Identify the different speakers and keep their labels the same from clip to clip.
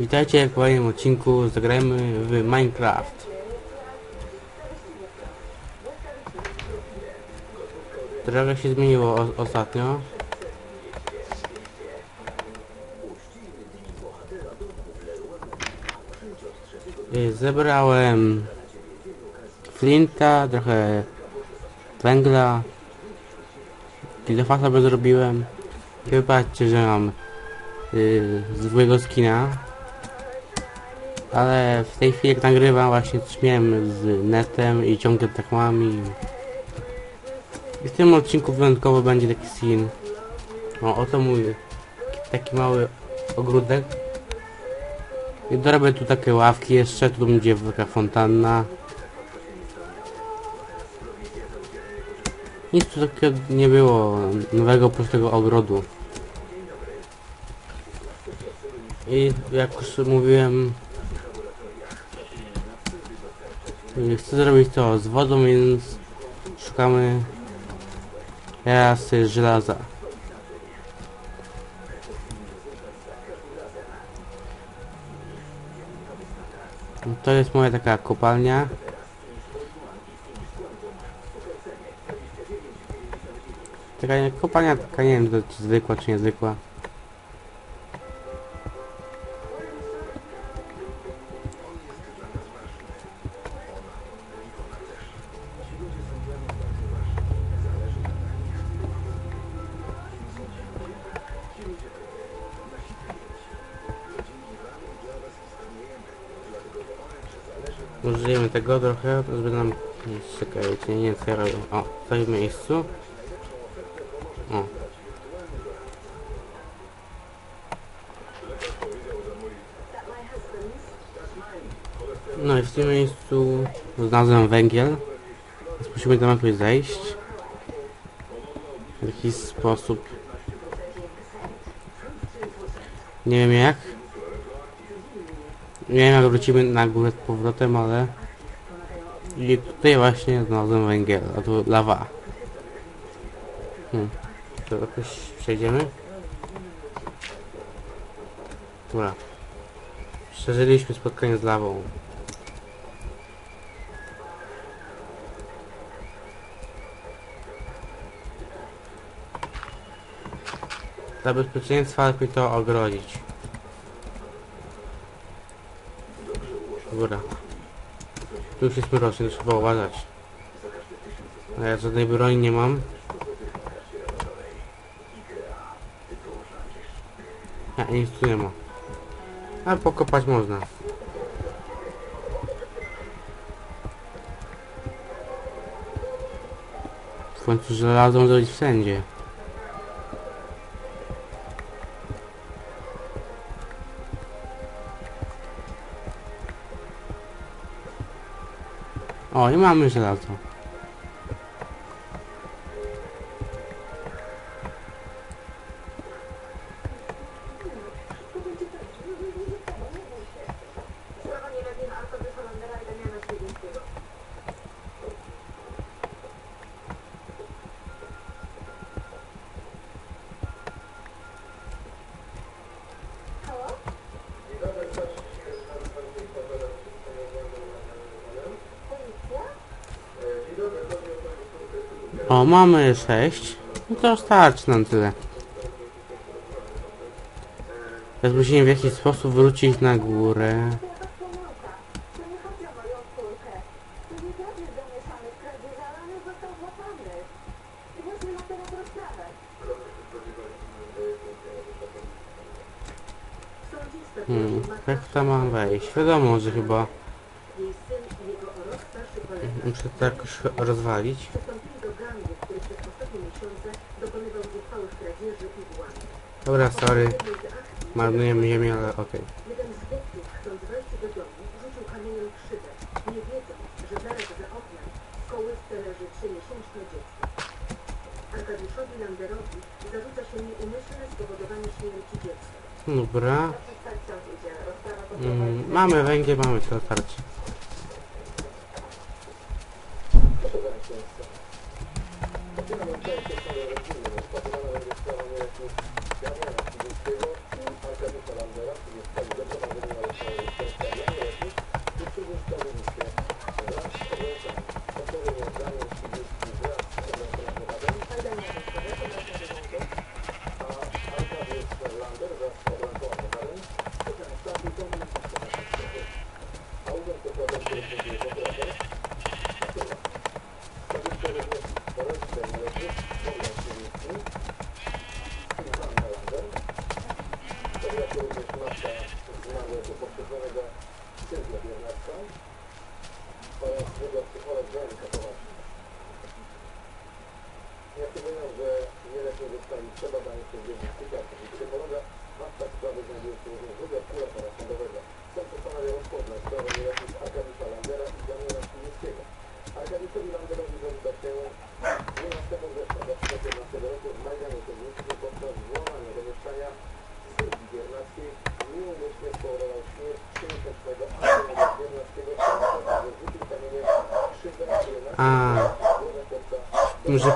Speaker 1: Witajcie w kolejnym odcinku Zagrajmy w Minecraft. Trochę się zmieniło ostatnio. Y, Zebrałem flinta, trochę węgla, kilofasa sobie zrobiłem. I wypatrzcie, że mam yy, złego skina. Ale w tej chwili jak nagrywam właśnie coś miałem z netem i ciągle tak mam i... I w tym odcinku wyjątkowo będzie taki skin. O, oto mój taki mały ogródek. I dorobię tu takie ławki jeszcze, tu będzie taka fontanna. Nic tu takiego nie było nowego pustego ogrodu. I jak już mówiłem y, Chcę zrobić to z wodą, więc szukamy teraz y, żelaza. To jest moja taka kopalnia. Taka kopalnia, taka nie wiem, czy zwykła czy niezwykła. Użyjemy tego trochę, żeby nam... Czekajcie, nie wiem co ja robię. O, w tym miejscu. O. No i w tym miejscu znalazłem węgiel. Więc musimy tam jakoś zejść. W jakiś sposób. Nie wiem jak. Nie wiem jak wrócimy na górę z powrotem, ale... I tutaj właśnie znalazłem węgiel, a tu lawa. Hmm. To jakoś przejdziemy. Dobra. Przeżyliśmy spotkanie z lawą. Dla bezpieczeństwa lepiej to ogrodzić. Góra. Tu już jest mroczny, to trzeba uważać. A ja żadnej broni nie mam. Ja nic tu nie ma. Ale pokopać można. W końcu żelazo może być wszędzie. O, i mamy żelazo. O, mamy 6. No to starczy nam tyle. Teraz musimy w jakiś sposób wrócić na górę.
Speaker 2: Sądzista
Speaker 1: Hmm, jak tam mam wejść? Wiadomo, że chyba muszę jakoś rozwalić.
Speaker 2: Landerowi zarzuca się nieumyślne spowodowanie śmierci dziecka.
Speaker 1: Dobra. Mm, mamy węgiel, mamy to starczy.
Speaker 3: A,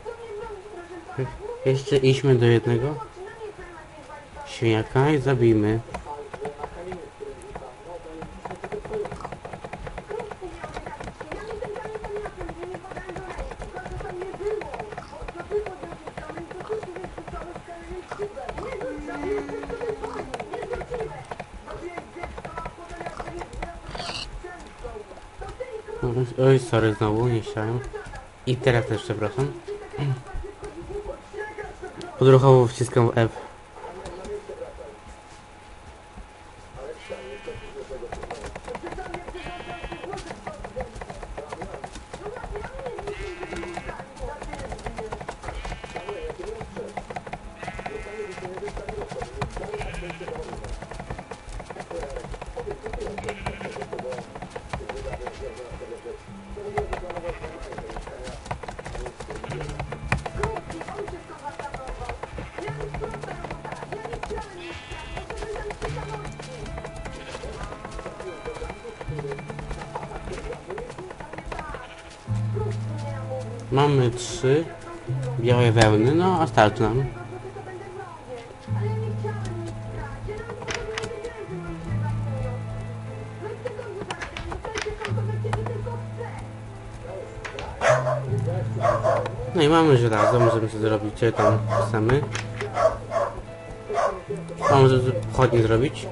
Speaker 4: chcą mnie bronić, proszę pana. Mówię,
Speaker 3: Jeszcze idźmy do jednego świniaka i zabijmy.
Speaker 4: Grupki miały zabić się. Ja mi ten kamień podniosłem, że nie podałem do ręki. Tylko to tam nie było. Bo to ty podniosłeś kamień, to ty sobie rzucałeś kamień w szybę. Nie rzucam, jestem sobie wolny. Nie rzuciłem. Bo wiesz, dziecko, a potem jak będzie często. To ty i królewski.
Speaker 3: Oj, sorry znowu, nie chciałem. I teraz też przepraszam. Odruchowo wciskam F. Mamy trzy białe wełny, no a starczy nam.
Speaker 4: No i
Speaker 3: mamy żelazo, możemy sobie zrobić tam chcemy. A może sobie pochodnie zrobić?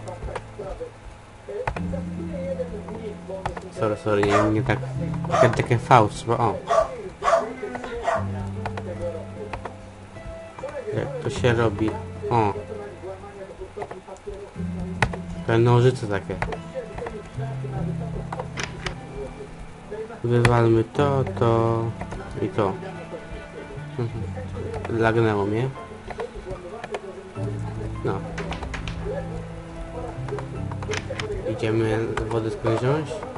Speaker 3: Sorry, sorry, nie, nie tak. Takie, takie fałsz, bo o. się robi? O. Te nożyce takie. Wywalmy to, to i to. Mhm. Lagnęło mnie. No. Idziemy wodę skąd wziąć.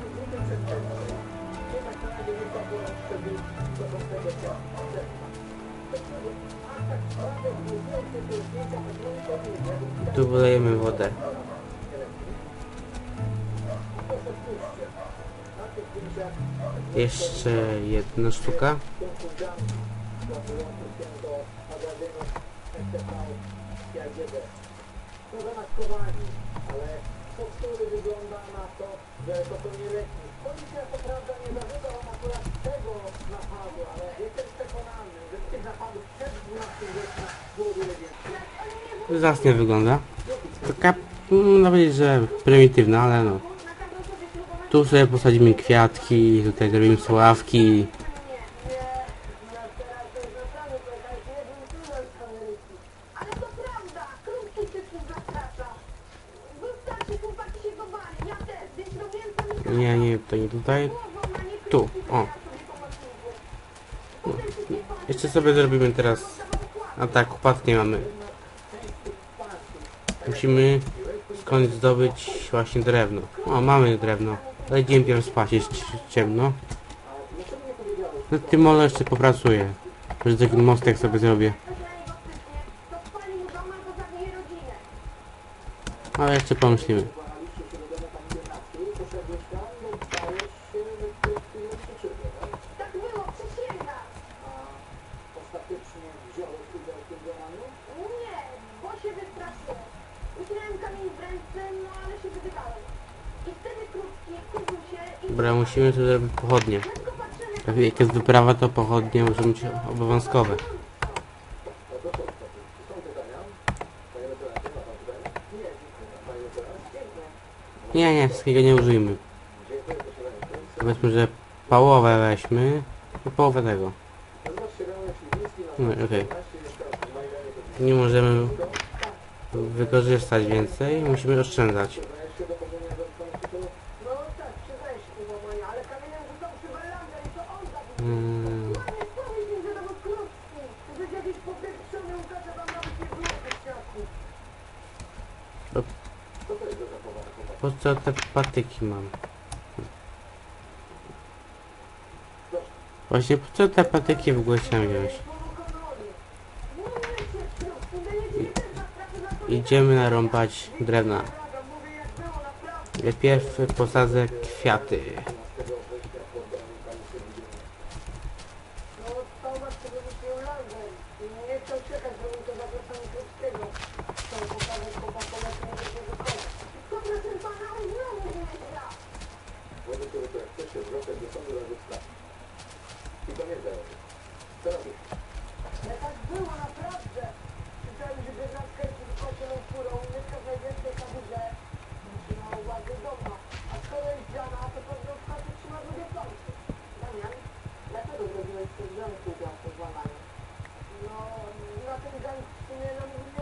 Speaker 3: Tu wylejemy wodę. Jeszcze jedna sztuka.
Speaker 5: Policja co prawda nie zarzuca wam akurat tego napadu, ale jestem przekonany, że tych napadów przed 12 września było wiele więcej.
Speaker 3: Zacnie wygląda. Taka, można powiedzieć, że prymitywna, ale no. Tu sobie posadzimy kwiatki, tutaj zrobimy sławki. Nie, nie, to nie tutaj. Tu, o. Jeszcze sobie zrobimy teraz. A tak, upadki mamy. Musimy skądś zdobyć właśnie drewno. O, mamy drewno. Ale dzień pierwszy spać, jest ci- ciemno. Nad tym może jeszcze popracuję. Może taki mostek sobie zrobię. Ale jeszcze pomyślimy. Dobra, musimy tu zrobić pochodnie.
Speaker 4: Jak
Speaker 3: jest wyprawa, to pochodnie muszą być obowiązkowe.
Speaker 5: Nie,
Speaker 3: nie, wszystkiego nie użyjmy. Powiedzmy, że połowę weźmy i połowę tego. No, okej. Okay. Nie możemy wykorzystać więcej, musimy oszczędzać. co te patyki mam? Właśnie po co te patyki w ogóle chciałem wziąć? Idziemy narąbać drewna. Najpierw posadzę kwiaty.
Speaker 4: 今天都不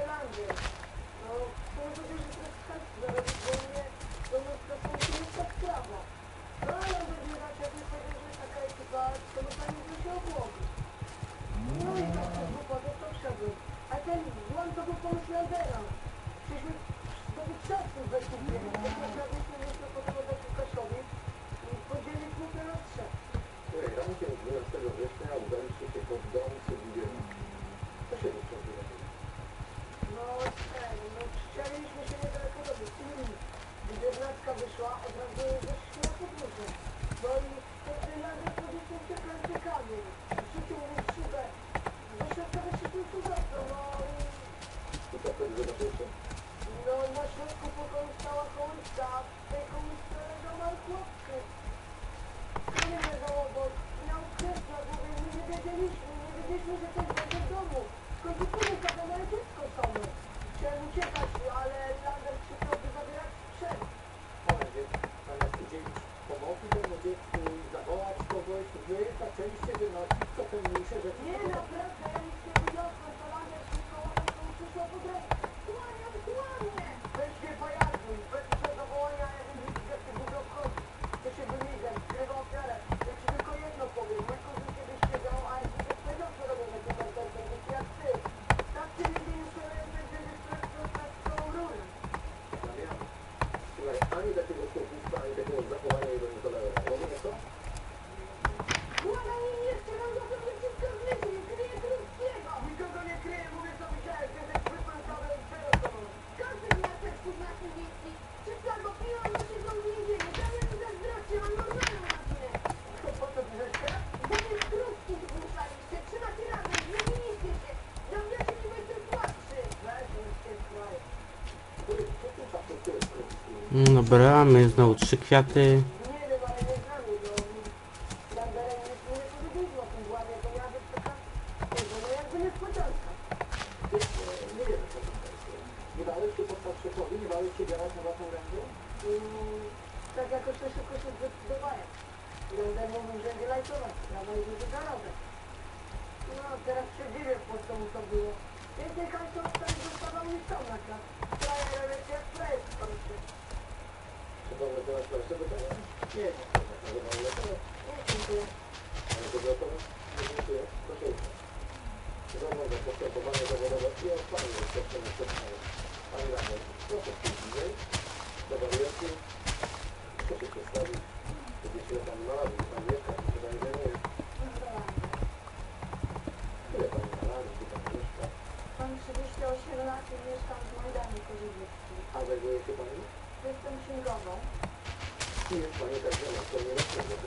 Speaker 4: Dobra,
Speaker 3: mamy znowu trzy kwiaty.
Speaker 5: postępowania zawodowe i odpalił oświadczenie przed Pani Radny, proszę pójść bliżej do wariacji. Proszę się stawić, gdzie się Pani ma radę, gdzie Pani mieszka, gdzie Pani zajmuje. Ile Pani ma radę, gdzie Pani mieszka?
Speaker 4: Mam 38 lat i mieszkam w Majdanie Koziewickim.
Speaker 5: A zajmuje się Pani?
Speaker 4: Jestem księgową.
Speaker 5: I jest Pani
Speaker 4: tak znana, co nie
Speaker 5: rozumie.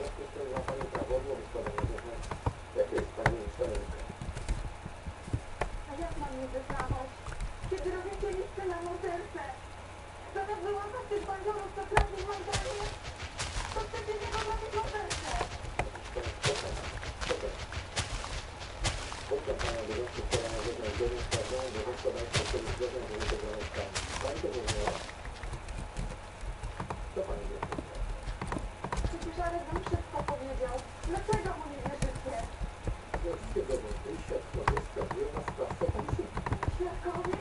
Speaker 5: Dlaczego mu nie wierzycie? Polskiego Wątej
Speaker 6: świadkowie skazują na sprawcę podsłuchu.
Speaker 5: Świadkowie?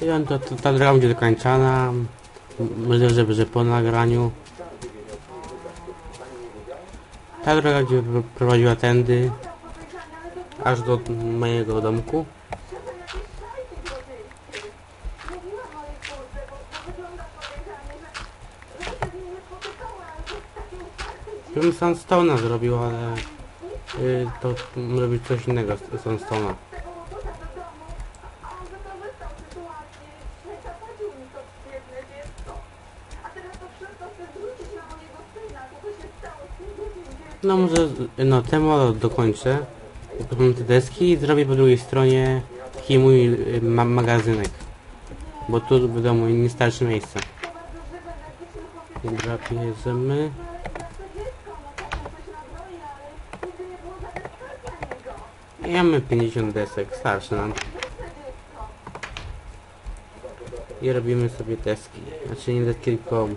Speaker 5: I to, to,
Speaker 3: ta droga będzie dokończana. Myślę, że, że po nagraniu. Ta droga będzie prowadziła tędy. Aż do mojego domku. Bym sandstone'a zrobił, ale y, to robić coś innego z sandstone'a. No może, no temu dokończę. Mam te deski i zrobię po drugiej stronie taki mój y, ma magazynek. Bo tu wiadomo nie starczy miejsca. Dobra, bierzemy. I mamy 50 desek, starczy nam. I robimy sobie deski. Znaczy nie deski, tylko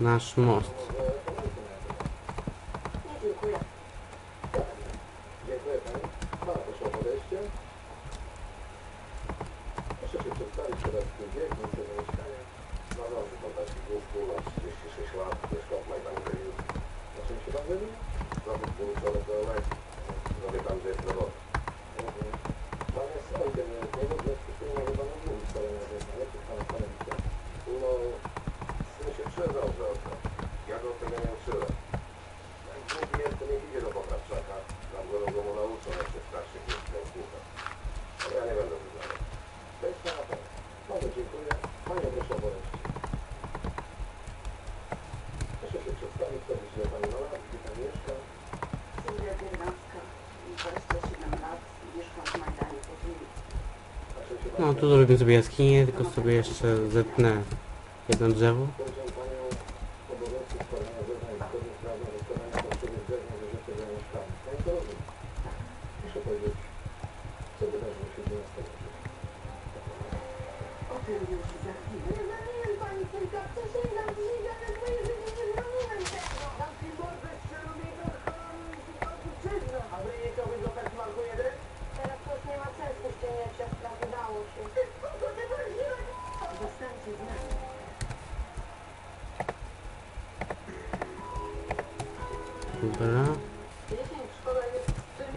Speaker 3: nasz most.
Speaker 6: No
Speaker 3: tu zrobię sobie jaskinię, tylko sobie jeszcze zetnę jedno drzewo.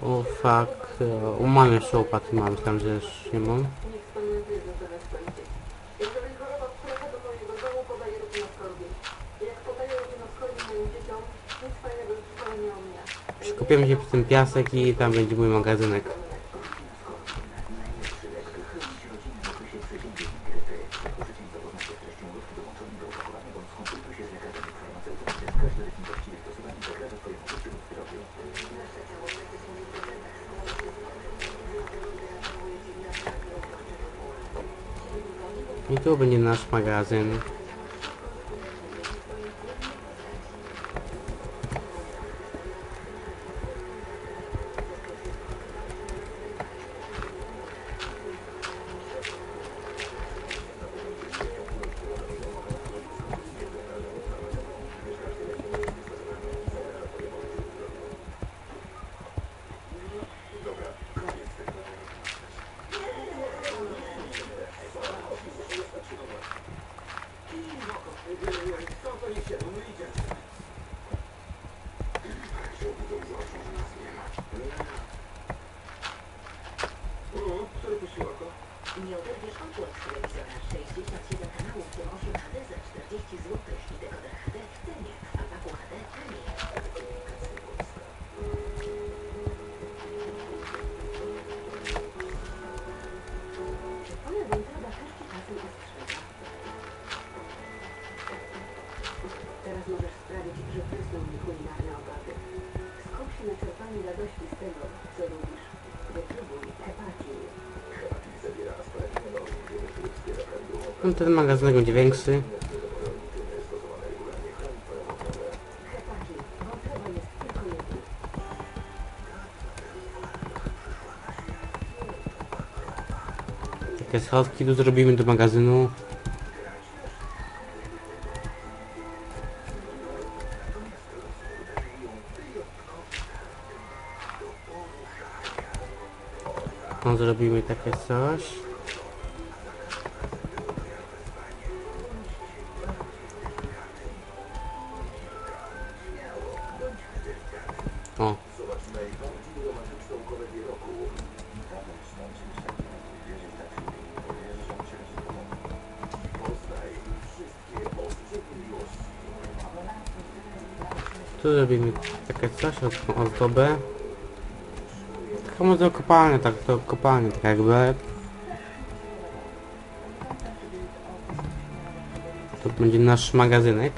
Speaker 1: O
Speaker 3: fuck, o, mam jeszcze łopaty, mam, myślałem, że już nie mam. Skupiamy się przy tym piasek i tam będzie mój magazynek.
Speaker 1: In.
Speaker 2: Chłopaki, wątroba jest tylko jedna.
Speaker 1: Takie schodki tu zrobimy do magazynu. No, zrobimy takie coś. Tu robimy takie coś, od- ozdobę. Taką może kopalnię, tak, to kopalnię, tak jakby. To będzie nasz magazynek.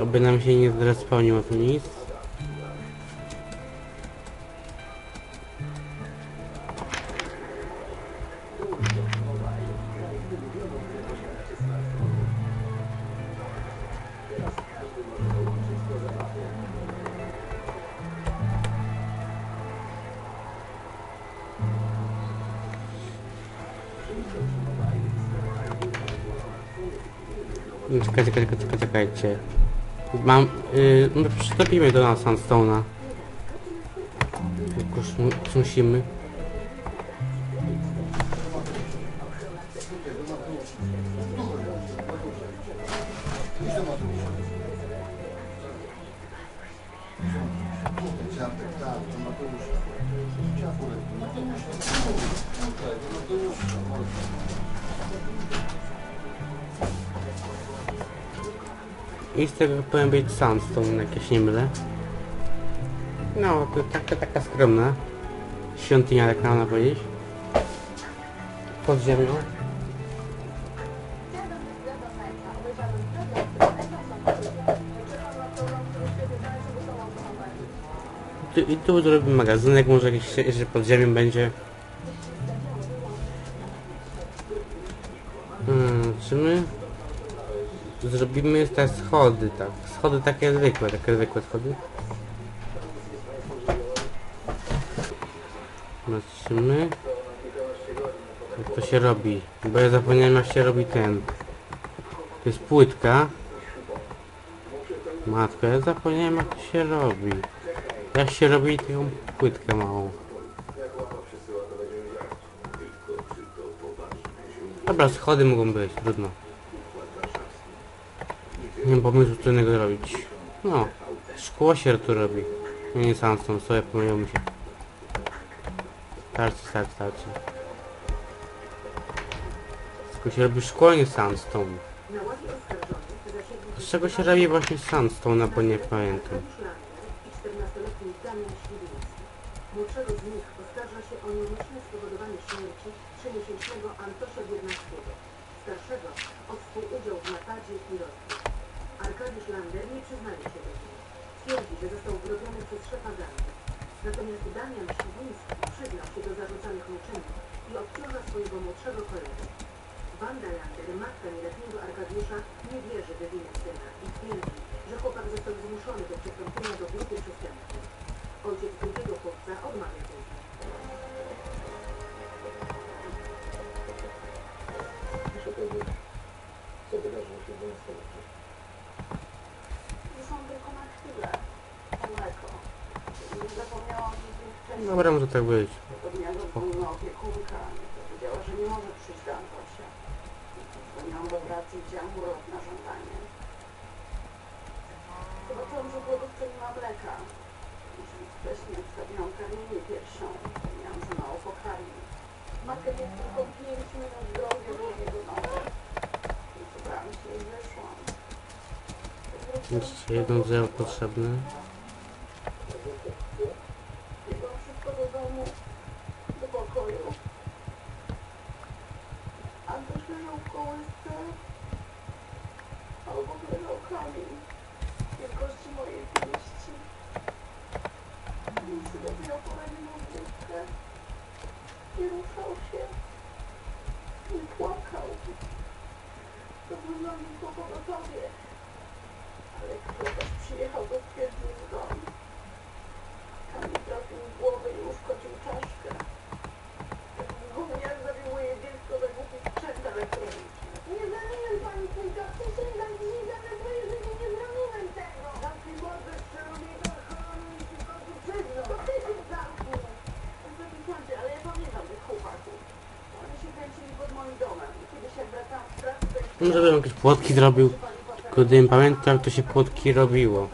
Speaker 1: Oby nam się nie zrespełniło tu nic. No, Czekaj, czekaj, czekaj, czekaj, czekajcie. Mam, yy, no przystopimy do nas Sandstone'a. Mu- musimy. I z tego powinien być Sandstone, jak ja się nie mylę. No, to taka, taka skromna. Świątynia, jak można powiedzieć. Pod ziemią. Tu, I tu zrobimy magazynek, może jakiś jeszcze pod ziemią będzie. Hmm, czy my zrobimy te schody, tak. Schody takie zwykłe, takie zwykłe schody. Patrzymy. Jak to się robi? Bo ja zapomniałem jak się robi ten. To jest płytka. Matko, ja zapomniałem jak to się robi. Jak się robi tą płytkę małą. Dobra, schody mogą być, trudno. Nie mam pomysłu co innego robić. No, szkło się tu robi. Ja nie sam stąd, sobie pomyliło mi się. Starczy, starczy, starczy. Tylko się robi szkło, nie sandstone. Z czego się robi właśnie sandstone, bo nie pamiętam.
Speaker 2: Arkadiusz Lander i 14-letni Damian Świdnicki. Młodszego z nich oskarża się o nieumyślne spowodowanie śmierci trzymiesięcznego Antosia Biernackiego. Starszego o współudział w napadzie i. Arkadiusz Lander nie przyznaje się do winy. Twierdzi, że został wrobiony przez szefa gangu. Natomiast Damian Świdnicki przyznał się do zarzucanych mu czynów i obciąża swojego młodszego kolegę. Wanda Lander, matka nieletniego Arkadiusza, nie wierzy we winę syna i twierdzi, że chłopak został zmuszony do przystąpienia do grupy przestępczej. Ojciec drugiego chłopca odmawia winy.
Speaker 3: Muszę powiedzieć, co wydarzyło się w moim stolicy.
Speaker 5: Są tylko na chwilę. Daleko. Zapomniałam, że dzień wcześniej
Speaker 1: Dobra, może tak być.
Speaker 5: była opiekunka. Powiedziała, że nie może przyjść do Antosia. Dzwoniłam do pracy i chciałam urlop na żądanie. Zobaczyłam, że ma mleka. Wcześniej karmienie piersią. Miałam za mało pokarmi. Matka jest tylko 5 minut drogi. I się i wyszłam.
Speaker 1: Jeszcze jedno drzewo potrzebne. No,
Speaker 5: Może bym jakieś płotki zrobił, tylko gdybym pamiętał, jak to się płotki robiło.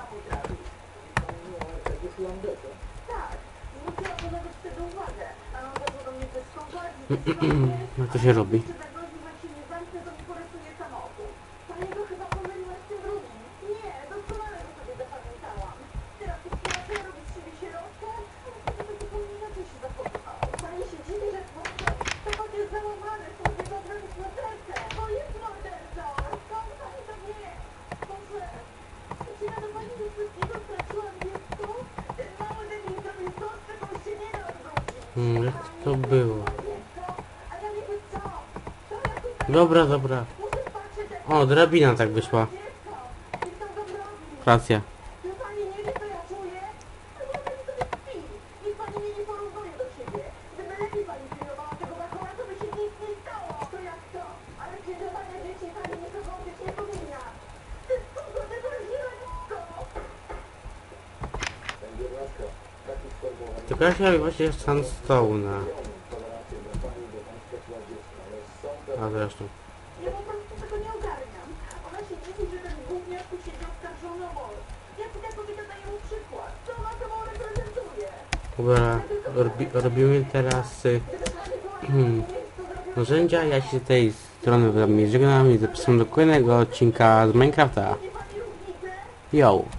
Speaker 1: Jak
Speaker 5: no, to się robi? Dobra, dobra. O, drabina tak wyszła. Racja.
Speaker 1: Tylko ja się
Speaker 5: właśnie Sandstone'a.
Speaker 1: Ja po prostu tego nie ogarniam. Ona się że ten gówniarz tu o ta kobieta mu przykład. Co ona sobą reprezentuje?
Speaker 5: Dobra, robi, robimy teraz y, hmm, narzędzia. Ja się z tej strony wam żegnam i zapraszam do kolejnego odcinka z Minecrafta. Yo!